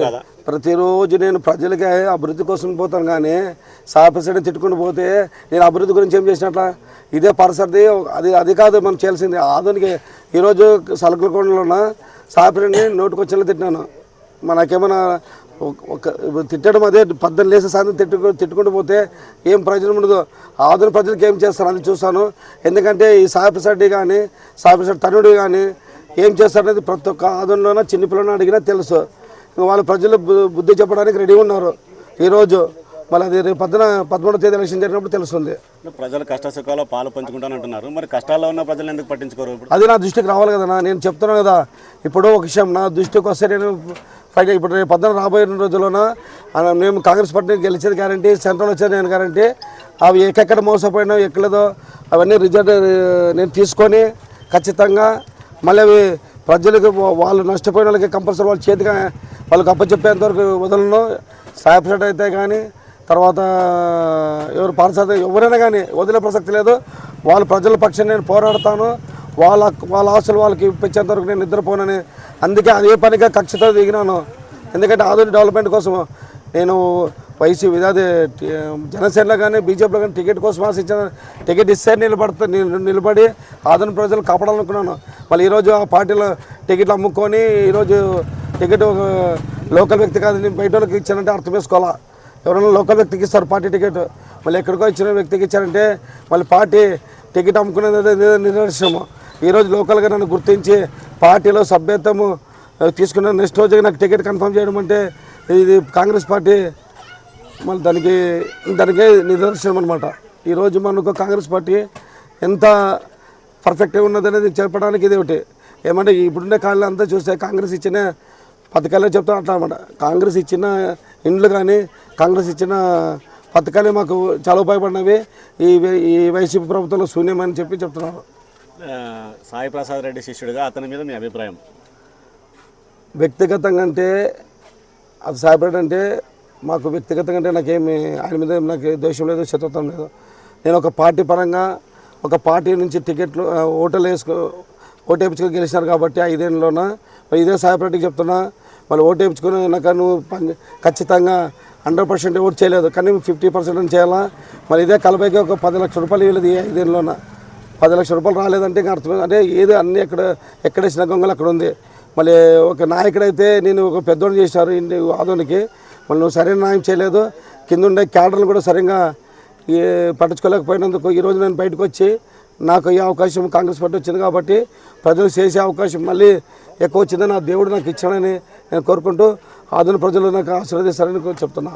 కాదా? ప్రతిరోజు నేను ప్రజలకి అభివృద్ధి కోసం పోతాను కానీ సాపసైడ్ తిట్టుకుంటూ పోతే నేను అభివృద్ధి గురించి ఏం చేసినట్ల? ఇదే పరిసరది అది అది కాదు మనం చేయాల్సింది. ఆధునిక ఈరోజు సలకుల కొండలోన సాపిని నోటుకు వచ్చేలా తిట్టినాను. మనకేమైనా ఒక- తిట్టడం అదే పద్దెనిమిది లేసి సాయంత్రం తిట్టు తిట్టుకుంటూ పోతే ఏం ప్రయోజనం ఉండదు. ఆధునిక ప్రజలకు ఏం చేస్తారు అది చూస్తాను. ఎందుకంటే ఈ సాపిసడ్డి కానీ సాపిసడ్డి తనుడు కానీ ఏం చేస్తారనేది ప్రతి ఒక్క ఆధునంలోన చిన్న పిల్లలను అడిగినా తెలుసు. వాళ్ళ ప్రజలు బుద్ధి చెప్పడానికి రెడీ ఉన్నారు. ఈరోజు మళ్ళీ అది రేపు పద్దున పదమూడో తేదీ ఎలక్షన్ జరిగినప్పుడు తెలుస్తుంది. ప్రజలు కష్ట సుఖాలు పాలు పంచుకుంటాను అంటున్నారు. మరి కష్టాల్లో ఉన్న ప్రజలు ఎందుకు పట్టించుకోరు అది నా దృష్టికి రావాలి కదా నేను చెప్తున్నాను కదా. ఇప్పుడు ఒక విషయం నా దృష్టికి వస్తే నేను ఫైట్ ఇప్పుడు రేపు పద్దెన రాబోయే రోజుల్లోన మేము కాంగ్రెస్ పార్టీ గెలిచేది గ్యారంటీ సెంట్రల్ వచ్చేది నేను గ్యారంటీ అవి ఎక్కడెక్కడ మోసపోయినా ఎక్కలేదో అవన్నీ రిజల్ట్ నేను తీసుకొని ఖచ్చితంగా మళ్ళీ అవి ప్రజలకు వాళ్ళు నష్టపోయిన వాళ్ళకి కంపల్సరీ వాళ్ళు చేతిగా వాళ్ళకి అప్పచెప్పేంత వరకు వదలను. సాయపసెట్ అయితే కానీ తర్వాత ఎవరు పార్సద ఎవరైనా కానీ వదిలే ప్రసక్తి లేదు. వాళ్ళ ప్రజల పక్షం నేను పోరాడతాను. వాళ్ళ వాళ్ళ ఆశలు వాళ్ళకి ఇప్పించేంత వరకు నేను నిద్రపోనని అందుకే అదే పనిగా కక్షతో దిగినాను. ఎందుకంటే ఆధునిక డెవలప్మెంట్ కోసం నేను వైసీ అదే జనసేనలో కానీ బీజేపీలో కానీ టికెట్ కోసం ఆశించిన టికెట్ ఇస్తే నిలబడతా నిలబడి ఆదరణ ప్రజలు కాపాడాలనుకున్నాను. మళ్ళీ ఈరోజు ఆ పార్టీలో టికెట్లు అమ్ముకొని ఈరోజు టికెట్ లోకల్ వ్యక్తి కాదు నేను బయట వాళ్ళకి ఇచ్చానంటే అర్థం చేసుకోవాలా? ఎవరైనా లోకల్ వ్యక్తికి ఇస్తారు పార్టీ టికెట్. మళ్ళీ ఎక్కడికో ఇచ్చిన వ్యక్తికి ఇచ్చారంటే మళ్ళీ పార్టీ టికెట్ అమ్ముకునేది అదే నిదర్శనము ఈరోజు లోకల్గా నన్ను గుర్తించి పార్టీలో సభ్యత్వము తీసుకున్న నెక్స్ట్ రోజుకి నాకు టికెట్ కన్ఫర్మ్ చేయడం అంటే ఇది కాంగ్రెస్ పార్టీ మళ్ళీ దానికి దానికే నిదర్శనం అనమాట ఈరోజు మనకు కాంగ్రెస్ పార్టీ ఎంత పర్ఫెక్ట్గా ఉన్నది అనేది చెప్పడానికి ఇది ఒకటి. ఏమంటే ఇప్పుడుండే కాలంలో అంతా చూస్తే కాంగ్రెస్ ఇచ్చిన పథకాలే చెప్తా అనమాట కాంగ్రెస్ ఇచ్చిన ఇండ్లు కానీ కాంగ్రెస్ ఇచ్చిన పథకాలే మాకు చాలా ఉపయోగపడినవి. ఈ ఈ వైసీపీ ప్రభుత్వంలో శూన్యమని చెప్పి చెప్తున్నారు. సాయి ప్రసాద్ రెడ్డి శిష్యుడిగా అతని మీద మీ అభిప్రాయం? వ్యక్తిగతంగా అంటే అది సాయపడి అంటే మాకు వ్యక్తిగతంగా అంటే నాకేమి ఆయన మీద నాకు ద్వేషం లేదు శత్రుత్వం లేదు. నేను ఒక పార్టీ పరంగా ఒక పార్టీ నుంచి టికెట్లు ఓటర్లు ఓటలు వేసుకో ఓటు వేయించుకొని గెలిచినారు కాబట్టి ఐదేళ్ళలోన మరి ఇదే సాయపడికి చెప్తున్నా మళ్ళీ ఓటు వేయించుకొని నాకు నువ్వు ఖచ్చితంగా హండ్రెడ్ పర్సెంట్ ఓటు చేయలేదు. కానీ ఫిఫ్టీ పర్సెంట్ అని చేయాలా? మరి ఇదే కలపైకి ఒక పది లక్షల రూపాయలు ఇవ్వలేదు ఈ ఐదేళ్ళలోన పది లక్షల రూపాయలు రాలేదంటే ఇంకా అర్థం అంటే ఏది అన్నీ ఎక్కడ ఎక్కడేసిన గొంగలు అక్కడ ఉంది. మళ్ళీ ఒక నాయకుడైతే నేను ఒక పెద్దోడు చేశారు ఇంటి ఆదోనికి. మళ్ళీ నువ్వు సరైన న్యాయం చేయలేదు. కింద ఉండే క్యాడర్లు కూడా సరిగ్గా పట్టించుకోలేకపోయినందుకు ఈరోజు నేను బయటకు వచ్చి నాకు ఈ అవకాశం కాంగ్రెస్ పార్టీ వచ్చింది కాబట్టి ప్రజలు చేసే అవకాశం మళ్ళీ ఎక్కువ వచ్చిందని నా దేవుడు నాకు ఇచ్చాడని నేను కోరుకుంటూ ఆధునిక ప్రజలు నాకు ఆశీర్వదిస్తారని చెప్తున్నా.